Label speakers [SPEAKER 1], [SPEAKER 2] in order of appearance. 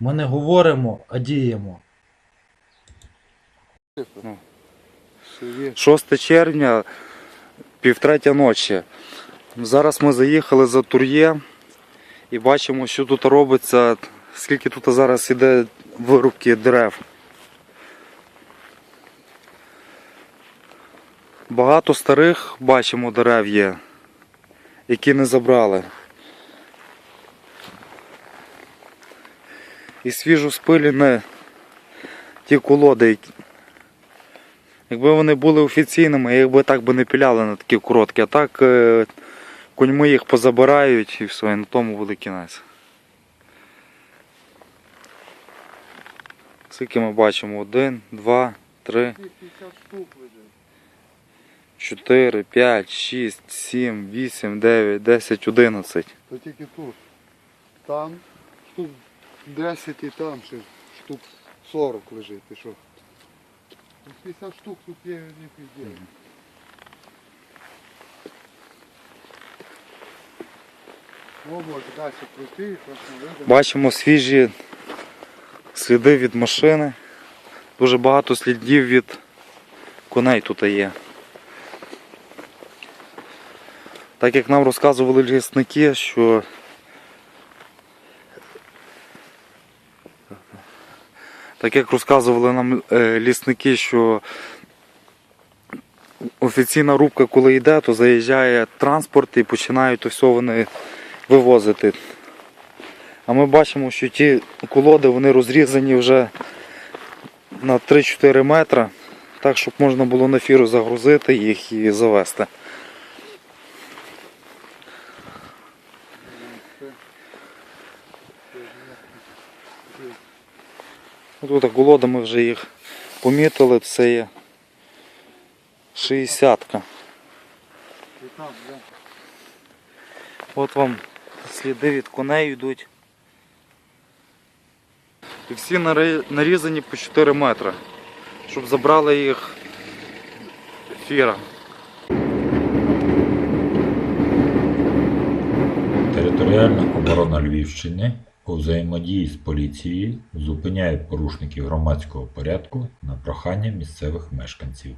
[SPEAKER 1] Ми не говоримо, а діємо.
[SPEAKER 2] 6 червня, півтретя ночі. Зараз ми заїхали за Тур'є і бачимо, що тут робиться, скільки тут зараз іде вирубки дерев. Багато старих бачимо дерев є, які не забрали. І свіжо спилені ті колоди, Якби вони були офіційними, їх би так би не піляли на такі короткі, а так е, куньми їх позабирають і все, і на тому буде кінець. Скільки ми бачимо? Один, два, три, чотири, п'ять, шість, сім, вісім, дев'ять, десять, одинадцять.
[SPEAKER 3] То тільки тут. Там 10 і там ще штук 40 лежить. Ти що? Ну, 50 штук тут є не пізде. О, може, далі пройти.
[SPEAKER 2] Бачимо свіжі сліди від машини. Дуже багато слідів від коней тут є. Так як нам розказували лісники, що так як розказували нам е, лісники, що офіційна рубка, коли йде, то заїжджає транспорт і починають все вони вивозити. А ми бачимо, що ті колоди вони розрізані вже на 3-4 метри, так щоб можна було на фіру загрузити їх і завести. Тут колода ми вже їх помітили, це є 60-ка.
[SPEAKER 3] І там, да.
[SPEAKER 2] От вам сліди від коней йдуть. І всі нарізані по 4 метри, щоб забрали їх фіра.
[SPEAKER 4] Територіальна оборона Львівщини у взаємодії з поліцією зупиняє порушників громадського порядку на прохання місцевих мешканців.